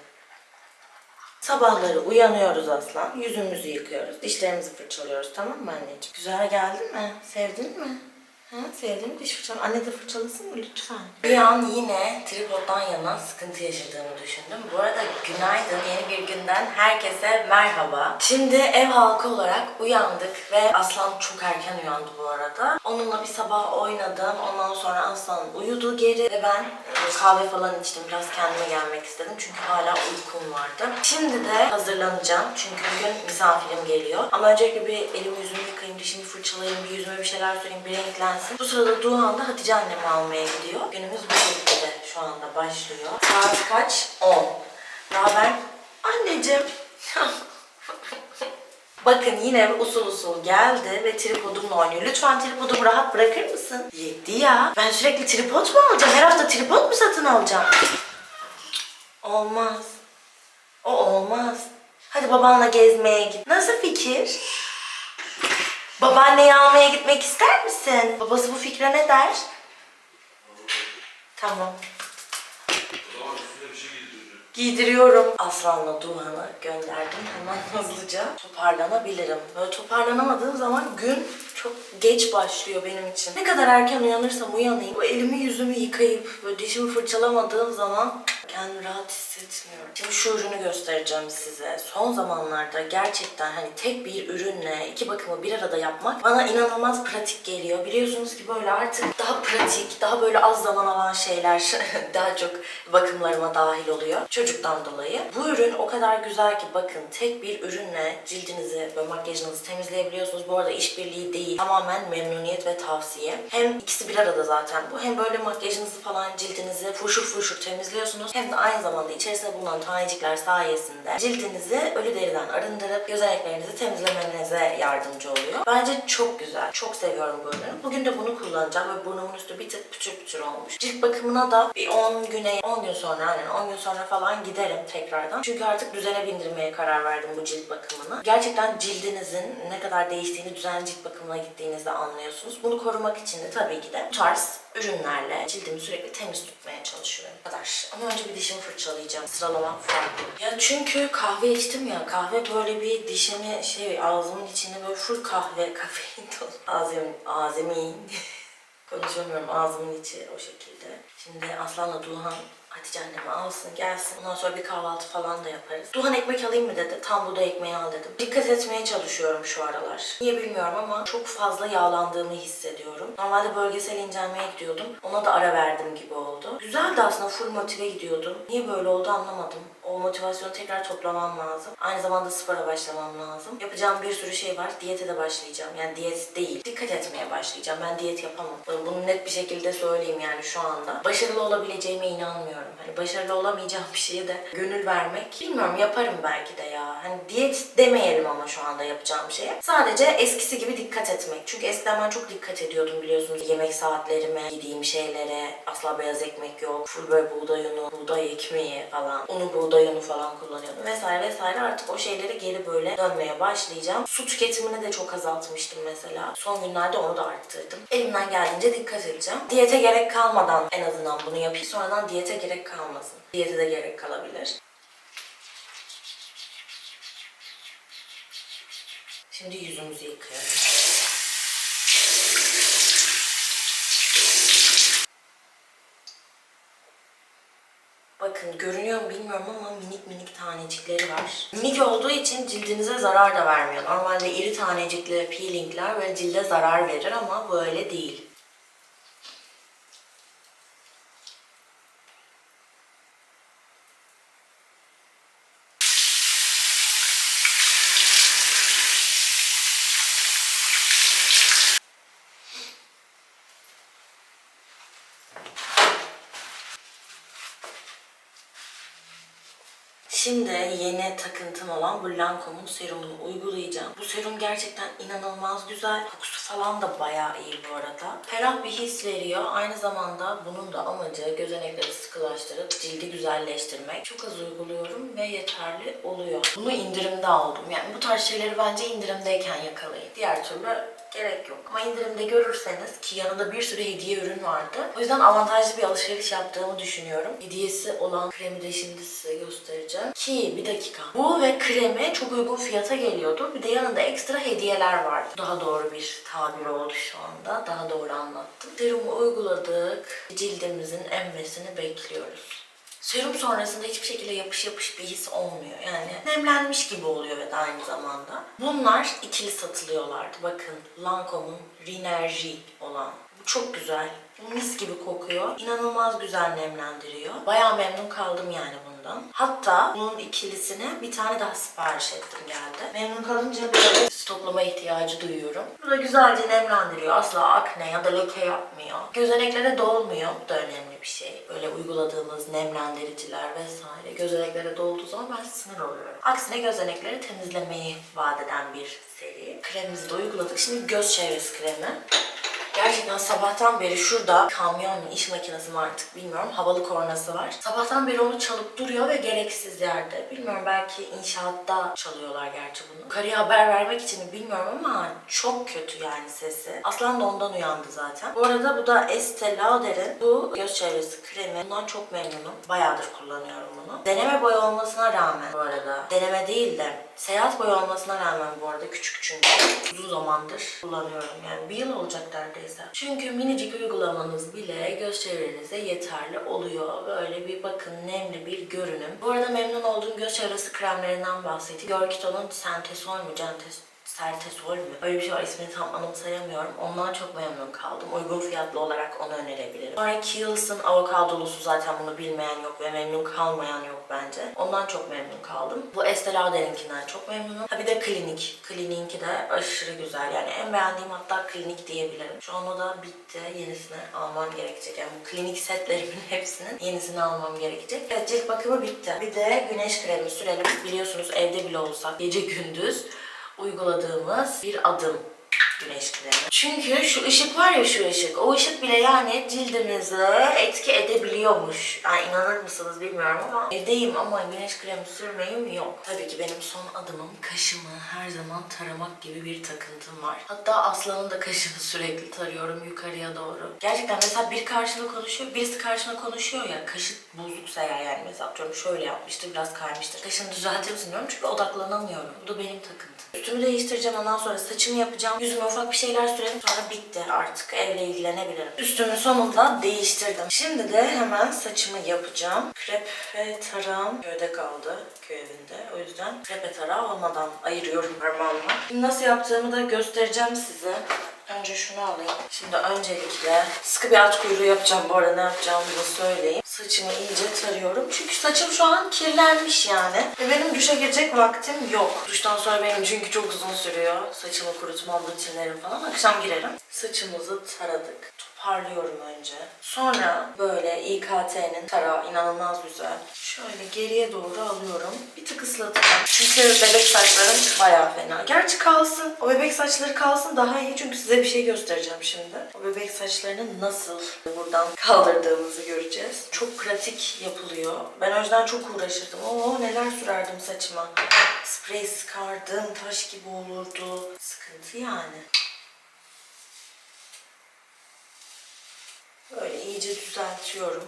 Sabahları uyanıyoruz aslan, yüzümüzü yıkıyoruz, dişlerimizi fırçalıyoruz tamam mı anneciğim? Güzel geldi mi? Sevdin mi? Ha, sevdin mi diş fırçalı? Anne de fırçalasın mı lütfen? Bir an yine tripoddan yana sıkıntı yaşadığımı düşündüm. Bu arada günaydın, yeni bir günden herkese merhaba. Şimdi ev halkı olarak uyandık ve Aslan çok erken uyandı bu arada. Onunla bir sabah oynadım. Ondan sonra Aslan uyudu geri ve ben e, kahve falan içtim. Biraz kendime gelmek istedim çünkü hala uykum vardı. Şimdi de hazırlanacağım çünkü bugün misafirim geliyor. Ama öncelikle bir elimi yüzümü yıkayayım, dişimi fırçalayayım, bir yüzüme bir şeyler süreyim, bir renklensin. Bu sırada Doğan da Hatice annemi almaya gidiyor. Günümüz bu şekilde şu anda başlıyor. Saat kaç? 10. Daha ben... Anneciğim. Bakın yine usul usul geldi ve tripodumla oynuyor. Lütfen tripodumu rahat bırakır mısın? Yetti ya. Ben sürekli tripod mu alacağım? Her hafta tripod mu satın alacağım? Olmaz. O olmaz. Hadi babanla gezmeye git. Nasıl fikir? Babaanneyi almaya gitmek ister misin? Babası bu fikre ne der? Tamam. Giydiriyorum. Aslan'la Duhan'ı gönderdim. Hemen hızlıca toparlanabilirim. Böyle toparlanamadığım zaman gün çok geç başlıyor benim için. Ne kadar erken uyanırsam uyanayım. Bu elimi yüzümü yıkayıp böyle dişimi fırçalamadığım zaman kendimi rahat hissetmiyorum. Şimdi şu ürünü göstereceğim size. Son zamanlarda gerçekten hani tek bir ürünle iki bakımı bir arada yapmak bana inanılmaz pratik geliyor. Biliyorsunuz ki böyle artık daha pratik, daha böyle az zaman alan şeyler daha çok bakımlarıma dahil oluyor. Çocuktan dolayı. Bu ürün o kadar güzel ki bakın tek bir ürünle cildinizi ve makyajınızı temizleyebiliyorsunuz. Bu arada işbirliği değil. Tamamen memnuniyet ve tavsiye. Hem ikisi bir arada zaten bu. Hem böyle makyajınızı falan cildinizi fuşur fuşur temizliyorsunuz. Hem de aynı zamanda içerisinde bulunan tanecikler sayesinde cildinizi ölü deriden arındırıp gözeneklerinizi temizlemenize yardımcı oluyor. Bence çok güzel. Çok seviyorum bu ürünü. Bugün de bunu kullanacağım ve burnumun üstü bir tık pütür pütür olmuş. Cilt bakımına da bir 10 güne, 10 gün sonra yani 10 gün sonra falan giderim tekrardan. Çünkü artık düzene bindirmeye karar verdim bu cilt bakımını. Gerçekten cildinizin ne kadar değiştiğini düzenli cilt bakımına gittiğinizde anlıyorsunuz. Bunu korumak için de tabii ki de bu tarz ürünlerle cildimi sürekli temiz tutmaya çalışıyorum. Bu kadar. Ama önce bir dişimi fırçalayacağım. Sıralamam farklı. Ya çünkü kahve içtim ya. Kahve böyle bir dişimi şey ağzımın içinde böyle full kahve kafein dolu. Ağzım, ağzımın Konuşamıyorum ağzımın içi o şekilde. Şimdi Aslan'la Duhan Hatice annemi alsın gelsin. Ondan sonra bir kahvaltı falan da yaparız. Duhan ekmek alayım mı dedi. Tam buğday ekmeği al dedim. Dikkat etmeye çalışıyorum şu aralar. Niye bilmiyorum ama çok fazla yağlandığımı hissediyorum. Normalde bölgesel incelmeye gidiyordum. Ona da ara verdim gibi oldu. Güzeldi aslında full motive gidiyordum. Niye böyle oldu anlamadım. Motivasyonu tekrar toplamam lazım. Aynı zamanda spora başlamam lazım. Yapacağım bir sürü şey var. Diyete de başlayacağım. Yani diyet değil. Dikkat etmeye başlayacağım. Ben diyet yapamam. Bunu net bir şekilde söyleyeyim yani şu anda. Başarılı olabileceğime inanmıyorum. Hani başarılı olamayacağım bir şeye de gönül vermek. Bilmiyorum yaparım belki de ya. Hani diyet demeyelim ama şu anda yapacağım şeye. Sadece eskisi gibi dikkat etmek. Çünkü eskiden ben çok dikkat ediyordum biliyorsunuz. Yemek saatlerime, yediğim şeylere. Asla beyaz ekmek yok. Full böyle buğday unu, buğday ekmeği falan. Unu buğday unu falan kullanıyordum vesaire vesaire. Artık o şeyleri geri böyle dönmeye başlayacağım. Su tüketimini de çok azaltmıştım mesela. Son günlerde onu da arttırdım. Elimden geldiğince dikkat edeceğim. Diyete gerek kalmadan en azından bunu yapayım. Sonradan diyete gerek kalmasın. Diyete de gerek kalabilir. Şimdi yüzümüzü yıkayalım. Bakın görünüyor mu bilmiyorum ama minik minik tanecikleri var. Minik olduğu için cildinize zarar da vermiyor. Normalde iri tanecikli peelingler böyle cilde zarar verir ama böyle değil. Şimdi yeni takıntım olan bu Lancome'un serumunu uygulayacağım. Bu serum gerçekten inanılmaz güzel. Kokusu falan da bayağı iyi bu arada. Ferah bir his veriyor. Aynı zamanda bunun da amacı gözenekleri sıkılaştırıp cildi güzelleştirmek. Çok az uyguluyorum ve yeterli oluyor. Bunu indirimde aldım. Yani bu tarz şeyleri bence indirimdeyken yakalayın. Diğer türlü gerek yok. Ama indirimde görürseniz ki yanında bir sürü hediye ürün vardı. O yüzden avantajlı bir alışveriş yaptığımı düşünüyorum. Hediyesi olan kremi de şimdi size göstereceğim. Ki bir dakika. Bu ve kremi çok uygun fiyata geliyordu. Bir de yanında ekstra hediyeler vardı. Daha doğru bir tabir oldu şu anda. Daha doğru anlattım. Serumu uyguladık. Cildimizin emmesini bekliyoruz. Serum sonrasında hiçbir şekilde yapış yapış bir his olmuyor. Yani nemlenmiş gibi oluyor ve aynı zamanda. Bunlar ikili satılıyorlardı. Bakın Lancome'un Rinergy olan. Bu çok güzel. Bu mis gibi kokuyor. İnanılmaz güzel nemlendiriyor. Bayağı memnun kaldım yani bundan. Hatta bunun ikilisine bir tane daha sipariş ettim geldi. Memnun kalınca böyle stoklama ihtiyacı duyuyorum. Bu da güzelce nemlendiriyor. Asla akne ya da leke yapmıyor. Gözeneklere dolmuyor. Bu da önemli bir şey. Böyle uyguladığımız nemlendiriciler vesaire gözeneklere dolduğu zaman ben sinir oluyorum. Aksine gözenekleri temizlemeyi vaat eden bir seri. Kremimizi de uyguladık. Şimdi göz çevresi kremi. Gerçekten sabahtan beri şurada kamyon mu, iş makinesi mi artık bilmiyorum havalı kornası var. Sabahtan beri onu çalıp duruyor ve gereksiz yerde. Bilmiyorum belki inşaatta çalıyorlar gerçi bunu. Yukarıya haber vermek için mi bilmiyorum ama çok kötü yani sesi. Aslan da ondan uyandı zaten. Bu arada bu da Estee Lauder'in bu göz çevresi kremi. Bundan çok memnunum. Bayağıdır kullanıyorum bunu. Deneme boyu olmasına rağmen bu arada. Deneme değil de seyahat boyu olmasına rağmen bu arada küçük çünkü. Uzun zamandır kullanıyorum yani bir yıl olacak neredeyse. Çünkü minicik uygulamanız bile göz yeterli oluyor. Böyle bir bakın nemli bir görünüm. Bu arada memnun olduğum göz çevresi kremlerinden bahsedeyim. Görkito'nun Sentesol mu Centes Sertesol mü? Öyle bir şey var ismini tam anımsayamıyorum. Ondan çok memnun kaldım. Uygun fiyatlı olarak onu önerebilirim. Sonra Kiehl's'ın avokadolusu zaten bunu bilmeyen yok ve memnun kalmayan yok bence. Ondan çok memnun kaldım. Bu Estee Lauder'inkinden çok memnunum. Ha bir de Klinik. Klinik'inki de aşırı güzel. Yani en beğendiğim hatta Klinik diyebilirim. Şu an o da bitti. Yenisini almam gerekecek. Yani bu klinik setlerimin hepsinin yenisini almam gerekecek. Evet cilt bakımı bitti. Bir de güneş kremi sürelim. Biliyorsunuz evde bile olsak gece gündüz uyguladığımız bir adım güneş kremi. Çünkü şu ışık var ya şu ışık. O ışık bile yani cildimize etki edebiliyormuş. Yani inanır mısınız bilmiyorum ama evdeyim ama güneş kremi sürmeyim yok. Tabii ki benim son adımım kaşımı her zaman taramak gibi bir takıntım var. Hatta Aslan'ın da kaşını sürekli tarıyorum yukarıya doğru. Gerçekten mesela bir karşımda konuşuyor, birisi karşımda konuşuyor ya kaşı bozuksa eğer yani mesela atıyorum şöyle yapmıştır biraz kaymıştır. Kaşını düzeltir misin diyorum çünkü odaklanamıyorum. Bu da benim takıntım. Üstümü değiştireceğim ondan sonra saçımı yapacağım. Yüzüme ufak bir şeyler sürelim sonra bitti artık evle ilgilenebilirim. Üstümü sonunda değiştirdim. Şimdi de hemen saçımı yapacağım. Krepe tarağım köyde kaldı köy evinde. O yüzden krepe tarağı olmadan ayırıyorum parmağımla. Şimdi nasıl yaptığımı da göstereceğim size. Önce şunu alayım. Şimdi öncelikle sıkı bir aç kuyruğu yapacağım. Bu arada ne yapacağımı da söyleyeyim. Saçımı iyice tarıyorum. Çünkü saçım şu an kirlenmiş yani. Ve benim duşa girecek vaktim yok. Duştan sonra benim çünkü çok uzun sürüyor. Saçımı kurutmam, rutinlerim falan. Akşam girerim. Saçımızı taradık. Toparlıyorum önce. Sonra böyle İKT'nin tarağı inanılmaz güzel. Şöyle geriye doğru alıyorum. Bir tık ıslatacağım. Çünkü bebek saçlarım bayağı fena. Gerçi kalsın. O bebek saçları kalsın daha iyi. Çünkü size bir şey göstereceğim şimdi. O bebek saçlarını nasıl buradan kaldırdığımızı göreceğiz. Çok pratik yapılıyor. Ben önceden çok uğraşırdım. Oo neler sürerdim saçıma. Sprey sıkardım. Taş gibi olurdu. Sıkıntı yani. Böyle iyice düzeltiyorum.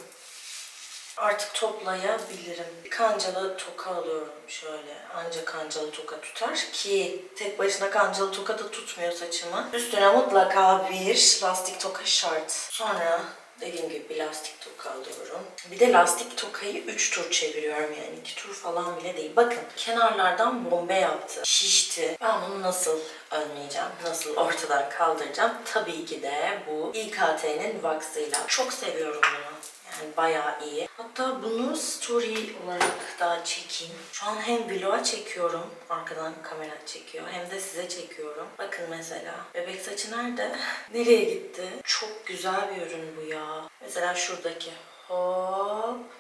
Artık toplayabilirim. Bir kancalı toka alıyorum şöyle. Ancak kancalı toka tutar ki tek başına kancalı toka da tutmuyor saçımı. Üstüne mutlaka bir lastik toka şart. Sonra dediğim gibi bir lastik toka alıyorum. Bir de lastik tokayı 3 tur çeviriyorum yani 2 tur falan bile değil. Bakın kenarlardan bombe yaptı. Şişti. Ben bunu nasıl önleyeceğim? Nasıl ortadan kaldıracağım? Tabii ki de bu İKT'nin wax'ıyla. Çok seviyorum bunu. Yani bayağı iyi. Hatta bunu story olarak da çekeyim. Şu an hem vlog'a çekiyorum. Arkadan kamera çekiyor. Hem de size çekiyorum. Bakın mesela. Bebek saçı nerede? Nereye gitti? Çok güzel bir ürün bu ya. Mesela şuradaki. Hop.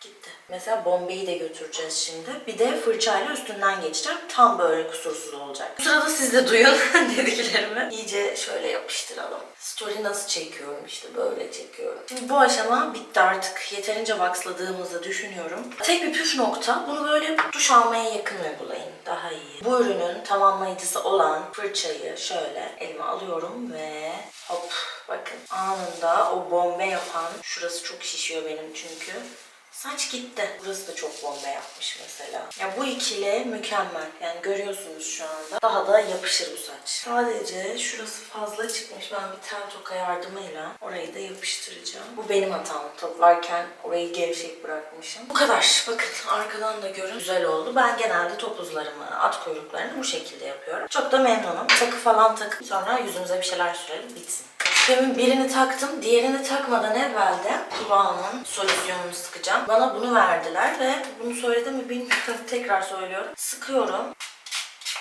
Gitti. Mesela bombeyi de götüreceğiz şimdi. Bir de fırçayla üstünden geçeceğim. Tam böyle kusursuz olacak. Bu sırada siz de duyun dediklerimi. İyice şöyle yapıştıralım. Story nasıl çekiyorum işte böyle çekiyorum. Şimdi bu aşama bitti artık. Yeterince waxladığımızı düşünüyorum. Tek bir püf nokta. Bunu böyle duş almaya yakın uygulayın. Daha iyi. Bu ürünün tamamlayıcısı olan fırçayı şöyle elime alıyorum ve hop bakın anında o bombe yapan şurası çok şişiyor benim çünkü. Saç gitti. Burası da çok bomba yapmış mesela. Ya bu ikili mükemmel. Yani görüyorsunuz şu anda. Daha da yapışır bu saç. Sadece şurası fazla çıkmış. Ben bir tel toka yardımıyla orayı da yapıştıracağım. Bu benim hatam. Toplarken orayı gevşek bırakmışım. Bu kadar. Bakın arkadan da görün. Güzel oldu. Ben genelde topuzlarımı, at kuyruklarını bu şekilde yapıyorum. Çok da memnunum. Takı falan takıp sonra yüzümüze bir şeyler sürelim bitsin. Demin birini taktım, diğerini takmadan evvel de kulağımın solüsyonunu sıkacağım. Bana bunu verdiler ve bunu söyledim mi bilmiyorum. Tekrar söylüyorum. Sıkıyorum.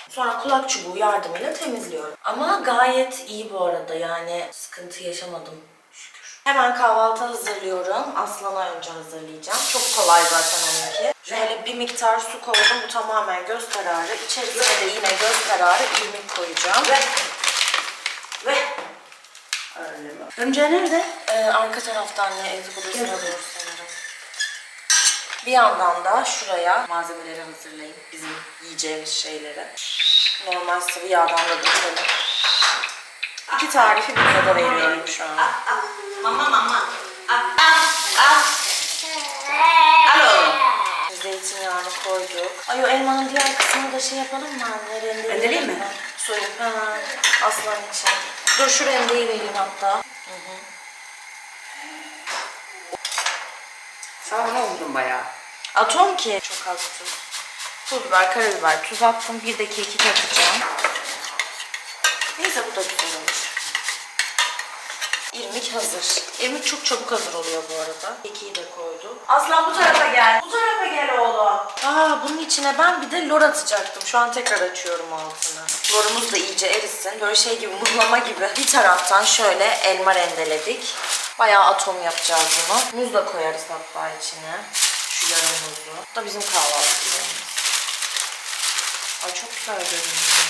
Sonra kulak çubuğu yardımıyla temizliyorum. Ama gayet iyi bu arada yani sıkıntı yaşamadım şükür. Hemen kahvaltı hazırlıyorum. Aslan'a önce hazırlayacağım. Çok kolay zaten onunki. Şöyle bir miktar su koydum. Bu tamamen göz kararı. İçerisine de yine göz kararı irmik koyacağım. Ve ve Öyle mi? Önce nerede? ee, arka taraftan ne ev odasına doğru sanırım. Bir yandan da şuraya malzemeleri hazırlayayım. Bizim yiyeceğimiz şeyleri. Normal sıvı yağdan da dökelim. İki tarifi bir arada veriyorum şu an. Mama mama. Alo. Zeytinyağını koyduk. Ay o elmanın diğer kısmını da şey yapalım mı anne? Rendeleyeyim mi? Soyup. Ha, aslan için. Dur şu rendeyi vereyim hatta. Sana ne oldun bayağı? Atom ki. Çok az tuz. Pul biber, karabiber, tuz attım. Bir de kekik atacağım. Neyse bu da güzel olur. İrmik hazır. İrmik çok çabuk hazır oluyor bu arada. Kekiği de koydum. Aslan bu tarafa gel. Bu tarafa gel oğlum. Aa bunun içine ben bir de lor atacaktım. Şu an tekrar açıyorum altını. Lorumuz da iyice erisin. Böyle şey gibi muzlama gibi. Bir taraftan şöyle elma rendeledik. Bayağı atom yapacağız bunu. Muz da koyarız hatta içine. Şu yarım muzu. Bu da bizim kahvaltılarımız. Ay çok güzel görünüyor.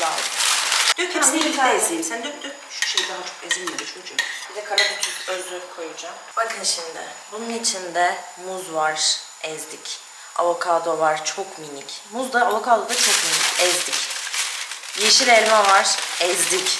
Lazım. Dök hepsini birlikte ezeyim. Sen dök dök. Şu şey daha çok ezilmedi çocuğum. Bir de karadut özü koyacağım. Bakın şimdi. Bunun içinde muz var. Ezdik. Avokado var. Çok minik. Muz da avokado da çok minik. Ezdik. Yeşil elma var. Ezdik.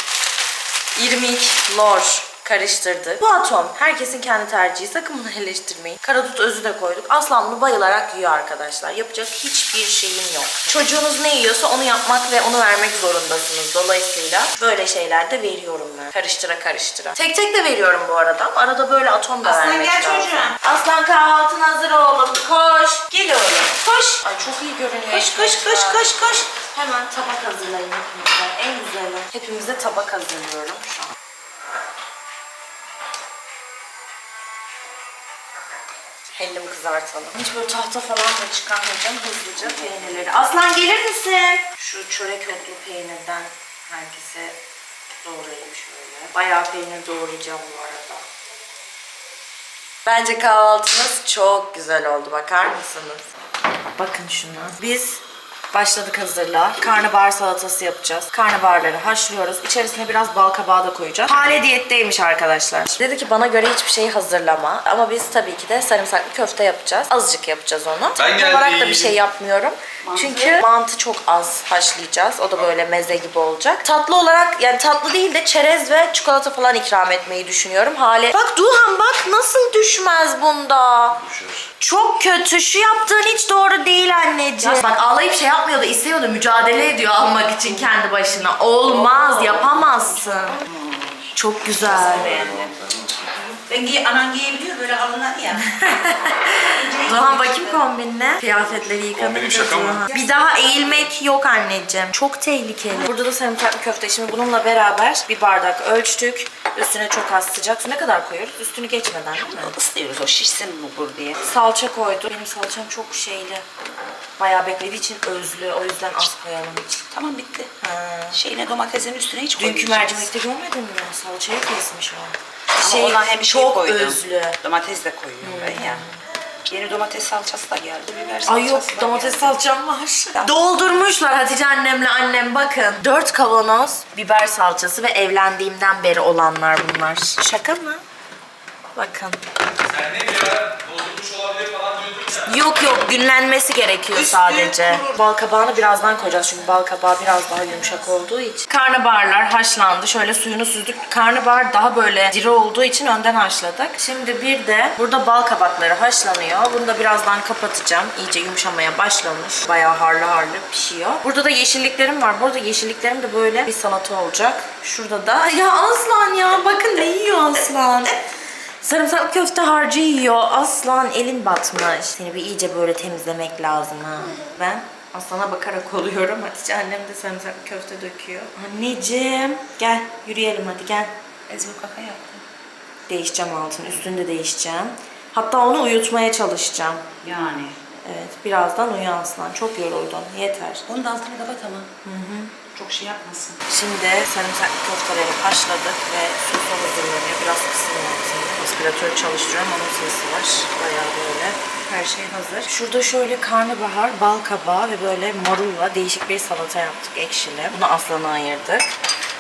İrmik, lor karıştırdık. Bu atom. Herkesin kendi tercihi. Sakın bunu eleştirmeyin. Karadut özü de koyduk. Aslan bunu bayılarak yiyor arkadaşlar. Yapacak hiçbir şeyim yok. Çocuğunuz ne yiyorsa onu yapmak ve onu vermek zorundasınız. Dolayısıyla böyle şeyler de veriyorum ben. Karıştıra karıştıra. Tek tek de veriyorum bu arada. Arada böyle atom da Aslan vermek gel lazım. çocuğum. Aslan kahvaltın hazır oğlum. Koş. Gel oğlum. Koş. Ay çok iyi görünüyor. Koş koş koş koş koş. Hemen tabak hazırlayın hepimize. En güzeli. Hepimize tabak hazırlıyorum şu an. Hellim kızartalım. Hiç böyle tahta falan da çıkarmayacağım. Hızlıca peynirleri. Aslan gelir misin? Şu çörek otlu peynirden herkese doğrayayım şöyle. Bayağı peynir doğrayacağım bu arada. Bence kahvaltımız çok güzel oldu. Bakar mısınız? Bakın şuna. Biz başladık hazırla. Karnabahar salatası yapacağız. Karnabaharları haşlıyoruz. İçerisine biraz bal kabağı da koyacağız. Hale diyetteymiş arkadaşlar. Dedi ki bana göre hiçbir şeyi hazırlama. Ama biz tabii ki de sarımsaklı köfte yapacağız. Azıcık yapacağız onu. Ben olarak da bir şey yapmıyorum. Çünkü mantı çok az haşlayacağız. O da böyle meze gibi olacak. Tatlı olarak yani tatlı değil de çerez ve çikolata falan ikram etmeyi düşünüyorum. Hale. Bak Duhan bak nasıl düşmez bunda. Düşer. Çok kötü. Şu yaptığın hiç doğru değil anneciğim. Bak ağlayıp şey yapmıyordu, istemiyordu. Mücadele ediyor almak için kendi başına. Olmaz, yapamazsın. Çok güzel. Ben giy anan giyebiliyor böyle alınlar ya. Doğan bakayım kombinine. Kıyafetleri yıkadım. Kombinim şaka mı? Bir daha eğilmek yok anneciğim. Çok tehlikeli. Burada da sarımsaklı köfte. Şimdi bununla beraber bir bardak ölçtük. Üstüne çok az sıcak su. Ne kadar koyuyoruz? Üstünü geçmeden değil mi? Islıyoruz o şişsin bu bur diye. Salça koydu. Benim salçam çok şeyli. Bayağı beklediği için özlü. O yüzden az koyalım hiç. Tamam bitti. Ha. Şeyine domatesin üstüne hiç Dünkü koymayacağız. mercimekte görmedin mi? Salçayı kesmiş o. Şey, ona hem şey çok koydum. özlü. Domates de koyuyorum ben ya. Yeni domates salçası da geldi. Biber salçası Ay yok da domates geldi. salçam var. Doldurmuşlar Hatice annemle annem bakın. Dört kavanoz biber salçası ve evlendiğimden beri olanlar bunlar. Şaka mı? Bakın. Sen ne ara doldurmuş olabilir falan ya. Yok yok günlenmesi gerekiyor sadece. Bal kabağını birazdan koyacağız çünkü bal kabağı biraz daha yumuşak olduğu için. Karnabaharlar haşlandı. Şöyle suyunu süzdük. Karnabahar daha böyle diri olduğu için önden haşladık. Şimdi bir de burada bal kabakları haşlanıyor. Bunu da birazdan kapatacağım. İyice yumuşamaya başlamış. Bayağı harlı harlı pişiyor. Burada da yeşilliklerim var. Burada yeşilliklerim de böyle bir salata olacak. Şurada da ya aslan ya bakın ne yiyor aslan. Sarımsaklı köfte harcı yiyor. Aslan elin batmış. Seni bir iyice böyle temizlemek lazım ha. Ben aslana bakarak oluyorum. Hatice annem de sarımsaklı köfte döküyor. Anneciğim gel yürüyelim hadi gel. Ezgi kaka yaptım. Değişeceğim altını. Üstünü de değişeceğim. Hatta onu uyutmaya çalışacağım. Yani. Evet birazdan uyu aslan. Çok yoruldun. Yeter. Onun da altını kapat ama. Çok şey yapmasın. Şimdi sarımsaklı köfteleri haşladık ve sosu hazırlanıyor. Biraz kısım altında. Aspiratörü çalıştırıyorum. Onun sesi var. Bayağı böyle. Her şey hazır. Şurada şöyle karnabahar, bal kabağı ve böyle marulla değişik bir salata yaptık ekşili. Bunu aslana ayırdık.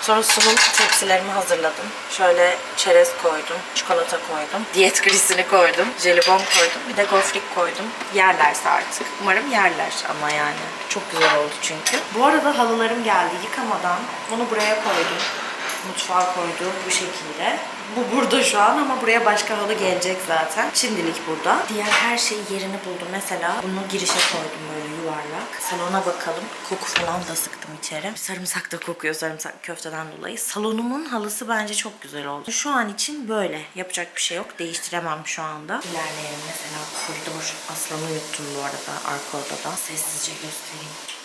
Sonra sunum tepsilerimi hazırladım. Şöyle çerez koydum, çikolata koydum, diyet grisini koydum, jelibon koydum, bir de gofrik koydum. Yerlerse artık. Umarım yerler ama yani. Çok güzel oldu çünkü. Bu arada halılarım geldi yıkamadan. Bunu buraya koydum. Mutfağa koydum bu şekilde. Bu burada şu an ama buraya başka halı gelecek zaten. Şimdilik burada. Diğer her şey yerini buldu. Mesela bunu girişe koydum böyle yuvarlak. Salona bakalım. Koku falan da sıktım içeri. Sarımsak da kokuyor sarımsak köfteden dolayı. Salonumun halısı bence çok güzel oldu. Şu an için böyle. Yapacak bir şey yok. Değiştiremem şu anda. İlerleyelim mesela koridor. Aslanı yuttum bu arada arka odada. Sessizce göstereyim.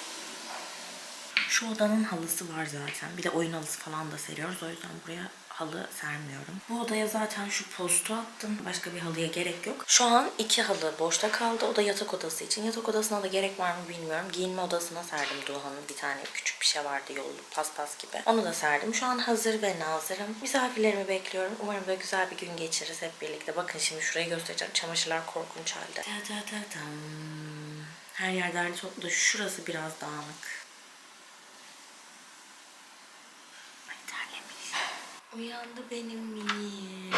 Şu odanın halısı var zaten. Bir de oyun halısı falan da seriyoruz. O yüzden buraya halı sermiyorum. Bu odaya zaten şu postu attım. Başka bir halıya gerek yok. Şu an iki halı boşta kaldı. O da yatak odası için. Yatak odasına da gerek var mı bilmiyorum. Giyinme odasına serdim Duhan'ın bir tane küçük bir şey vardı yollu paspas gibi. Onu da serdim. Şu an hazır ve nazırım. Misafirlerimi bekliyorum. Umarım böyle güzel bir gün geçiririz hep birlikte. Bakın şimdi şurayı göstereceğim. Çamaşırlar korkunç halde. Her yer derli toplu da şurası biraz dağınık. Ay terlemiş. Uyandı benim minim.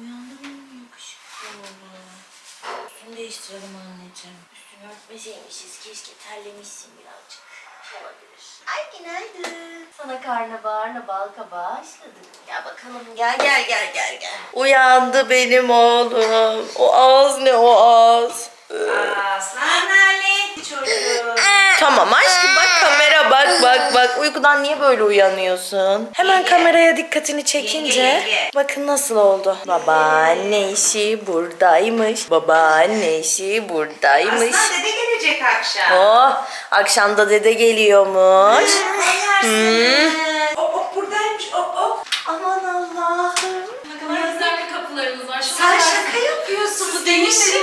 Uyandı benim yakışıklı oğlum. Üstünü değiştirelim anneciğim. Üstünü örtmeseymişiz. Keşke terlemişsin birazcık. Olabilir. Ay günaydın. Sana karnabaharla bal kabağı haşladık. Gel bakalım gel gel gel gel gel. Uyandı benim oğlum. O ağız ne o ağız. Aslan Ali çocuğum. Tamam aşkım bak kamera bak bak bak. Uykudan niye böyle uyanıyorsun? Hemen kameraya dikkatini çekince Ye, ye, ye. bakın nasıl oldu. Babaanne işi buradaymış. Babaanne işi buradaymış. Aslan dede gelecek akşam. Oh akşamda dede geliyormuş. Hmm. Hop hop buradaymış hop hop. Aman Allah'ım. Ne kadar güzel bir kapılarınız var. Şu Sen şaka yapıyorsun. görünüyorsun. Bu Değişim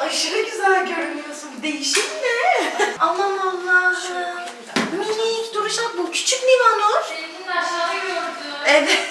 Aşırı güzel görünüyorsun. Değişim ne? Aman Allah'ım. Minik duruşak bu küçük Livanur. Senin aşağıda gördüm. Evet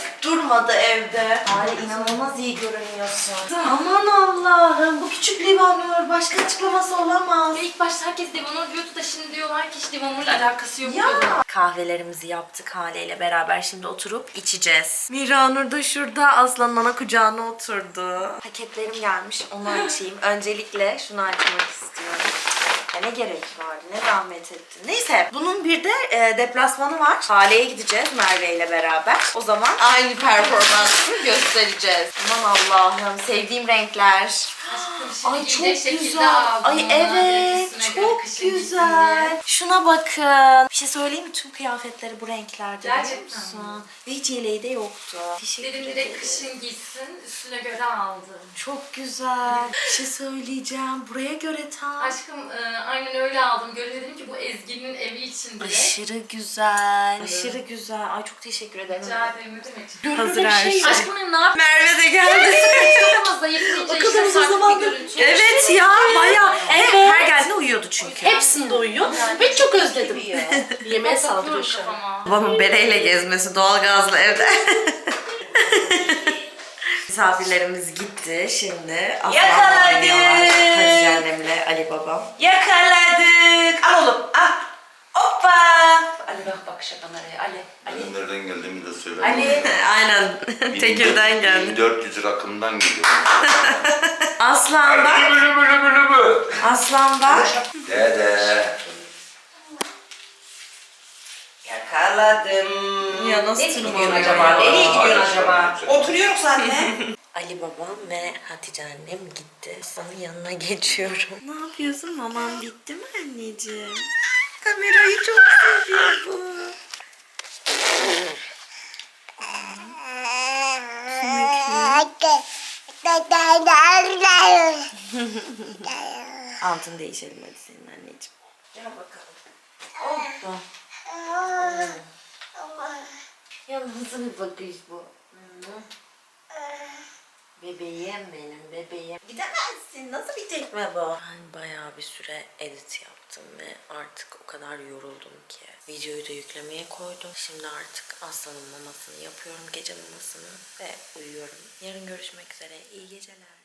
durmadı evde. Ay inanılmaz iyi görünüyorsun. Aman Allah'ım bu küçük Livanur başka açıklaması olamaz. Ve ilk başta herkes Divanur diyordu da şimdi diyorlar ki hiç Divanur'la alakası yok. Ya. Kahvelerimizi yaptık haleyle beraber şimdi oturup içeceğiz. Miranur da şurada Aslan'ın ana kucağına oturdu. Paketlerim gelmiş onu açayım. Öncelikle şunu açmak istiyorum. Ne gerek vardı, ne zahmet ettin. Neyse, bunun bir de e, deplasmanı var. Hale'ye gideceğiz Merve ile beraber. O zaman aynı performansı göstereceğiz. Aman Allah'ım, sevdiğim renkler. Aşkım Ay çok güzel. Ay. Direkt evet çok güzel. diye. Şuna bakın. Bir şey söyleyeyim mi? Tüm kıyafetleri bu renklerde Gerçekten musun? Ve hiç yeleği de yoktu. Teşekkür Dedim direkt kışın gitsin üstüne göre aldım. Çok güzel. Bir şey söyleyeceğim. Buraya göre tam. Aşkım e, aynen öyle aldım. Göre dedim ki bu Ezgi'nin evi için bile. Aşırı güzel. Aşırı güzel. Ay çok teşekkür ederim. Rica ederim ne demek. Hazır her şey. Aşkım benim ne yapayım? Merve de geldi. Çok ama zayıflayınca O kadar uzun zamandır. Evet ya baya. Evet. Her geldiğinde uyuyordu çünkü. Hepsinde uyuyor ve çok özledim. Yemeğe Ben saldırıyor şu an. Babamın bereyle gezmesi doğalgazlı evde. Misafirlerimiz gitti şimdi. Aslan'la Yakaladık. oynuyorlar. Hatice annemle Ali babam. Yakaladık. Al oğlum al. Hoppa. Ali bak bak şu kameraya Ali. Ali. Benim nereden geldiğimi de söyle. Ali. Aynen. Tekirden geldi. 1400 rakımdan geliyor. Aslan bak. Aslan bak. Dede. Yakaladım. Ya nasıl tırmanıyor acaba? Nereye gidiyorsun acaba? Oturuyoruz zaten. Ali babam ve Hatice annem gitti. Aslanın yanına geçiyorum. Ne yapıyorsun? Maman bitti mi anneciğim? Kamerayı çok seviyor bu. Altın değişelim hadi senin anneciğim. Gel bakalım. Hoppa. Ya nasıl bir bakış bu? Bebeğim benim bebeğim. Gidemezsin. Nasıl bir tekme bu? Ben bayağı bir süre edit yaptım ve artık o kadar yoruldum ki. Videoyu da yüklemeye koydum. Şimdi artık Aslan'ın mamasını yapıyorum. Gece mamasını ve uyuyorum. Yarın görüşmek üzere. İyi geceler.